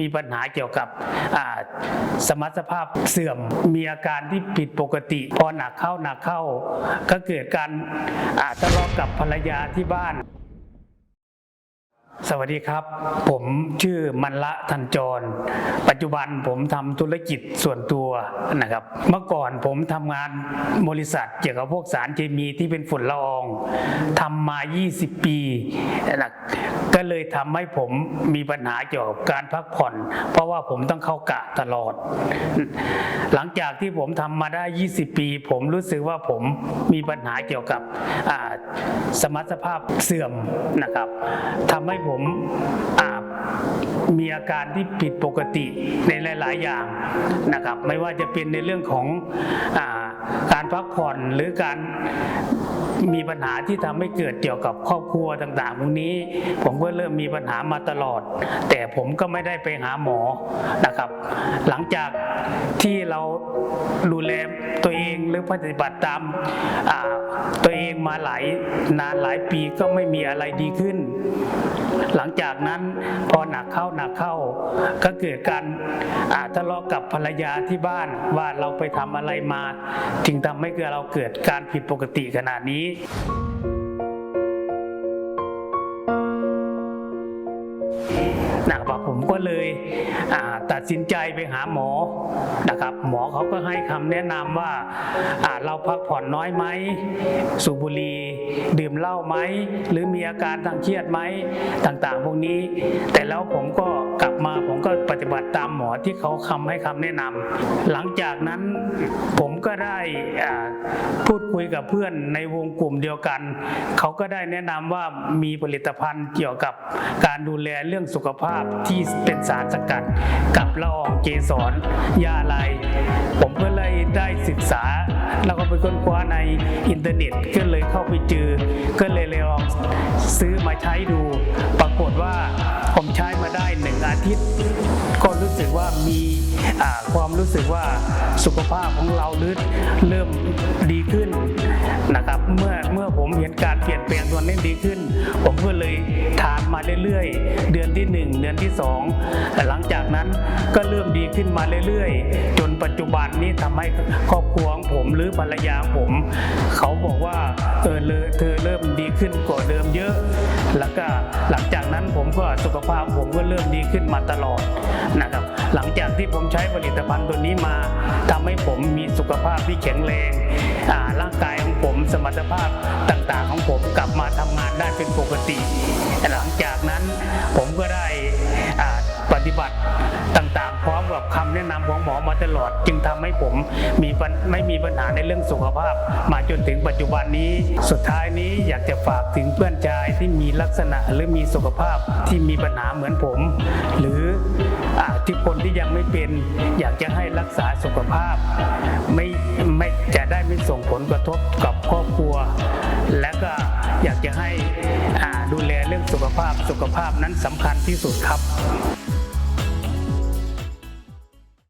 มีปัญหาเกี่ยวกับสมรรถภาพเสื่อมมีอาการที่ผิดปกติ พอหนักเข้าหนักเข้า ก็เกิดการทะเลาะกับภรรยาที่บ้าน สวัสดีครับ ผมชื่อมันละทันจร ปัจจุบันผมทำธุรกิจส่วนตัวนะครับ เมื่อก่อนผมทำงานบริษัทเกี่ยวกับพวกสารเคมีที่เป็นฝุ่นละอองทำมา 20 ปีนะก็เลยทำให้ผมมีปัญหาเกี่ยวกับการพักผ่อน เพราะว่าผมต้องเข้ากะตลอด หลังจากที่ผมทำมาได้ 20 ปี ผมรู้สึกว่าผมมีปัญหาเกี่ยวกับสมรรถภาพเสื่อมนะครับทำให้ผมมีอาการที่ผิดปกติในหลาย ๆ อย่างนะครับ ไม่ว่าจะเป็นในเรื่องของอการพักผ่อนหรือการ มีปัญหาที่ทำให้เกิดเกี่ยวกับครอบครัวต่างๆพวกนี้ ผมก็เริ่มมีปัญหามาตลอด แต่ผมก็ไม่ได้ไปหาหมอนะครับ หลังจากที่เราดูแลตัวเองหรือปฏิบัติตามตัวเองมาหลายนานหลายปีก็ไม่มีอะไรดีขึ้น หลังจากนั้นพอหนักเข้าหนักเข้า ก็เกิดการอาทะเลาะกับภรรยาที่บ้านว่าเราไปทำอะไรมา จึงทำให้เกิดเราเกิดการผิดปกติขนาดนี้นะครับผมก็เลยตัดสินใจไปหาหมอนะครับ หมอเขาก็ให้คำแนะนำว่าอ่าเราพักผ่อนน้อยไหมสูบบุหรี่ดื่มเหล้าไหมหรือมีอาการทางเครียดไหมต่างๆ พวกนี้ แต่แล้วผมก็กล มาผมก็ปฏิบัติตามหมอที่เขาคำให้คำแนะนำหลังจากนั้นผมก็ได้พูดคุยกับเพื่อนในวงกลุ่มเดียวกัน เขาก็ได้แนะนำว่ามีผลิตภัณฑ์เกี่ยวกับการดูแลเรื่องสุขภาพที่เป็นสารสกัด กับละอองเกสรยาลายผมก็เลยได้ศึกษา แล้วก็ไปค้นคว้าในอินเทอร์เน็ตก็เลยเข้าไปเจอก็เลยลองซื้อมาใช้ดู ปรากฏว่าผมใช้มาได้ งอาทิตย์ ก็รู้สึกว่ามีความรู้สึกว่าสุขภาพของเราลึดเริ่มดีขึ้นนะครับเมื่อเมื่อผมเห็นการเปลี่ยนแปลงตัวนี้ดีขึ้น ผมก็เลยทานมาเรื่อยๆ เดือนที่ 1 เดือนที่ 2 หลังจากนั้นก็เริ่มดีขึ้นมาเรื่อยๆ จนปัจจุบันนี้ทำให้ครอบครัวของผมหรือภรรยาผม เขาบอกว่าเออเลยเธอเริ่มดีขึ้นกว่าเดิมเยอะ แล้วก็หลังจากนั้นผมก็สุขภาพผมก็เริ่มดีขึ้นมาตลอดนะครับหลังจากที่ผมใช้ผลิตภัณฑ์ตัวนี้มาทำให้ผมมีสุขภาพที่แข็งแรงร่างกายของผมสมรรถภาพต่างๆ ของผมกลับมาทำงานได้เป็นปกติ หลังจากนั้นผมก็ได้ปฏิบัติ ต่างๆ พร้อมกับคำแนะนำของหมอมาตลอด จึงทำให้ผมมีไม่มีปัญหาในเรื่องสุขภาพ มาจนถึงปัจจุบันนี้ สุดท้ายนี้อยากจะฝากถึงเพื่อนชายที่มีลักษณะหรือมีสุขภาพที่มีปัญหาเหมือนผม หรืออที่คนที่ยังไม่เป็นอยากจะให้รักษาสุขภาพ ไม่ไม่จะได้ไม่ส่งผลกระทบกับครอบครัว และก็อยากจะให้ดูแลเรื่องสุขภาพสุขภาพนั้นสำคัญที่สุดครับ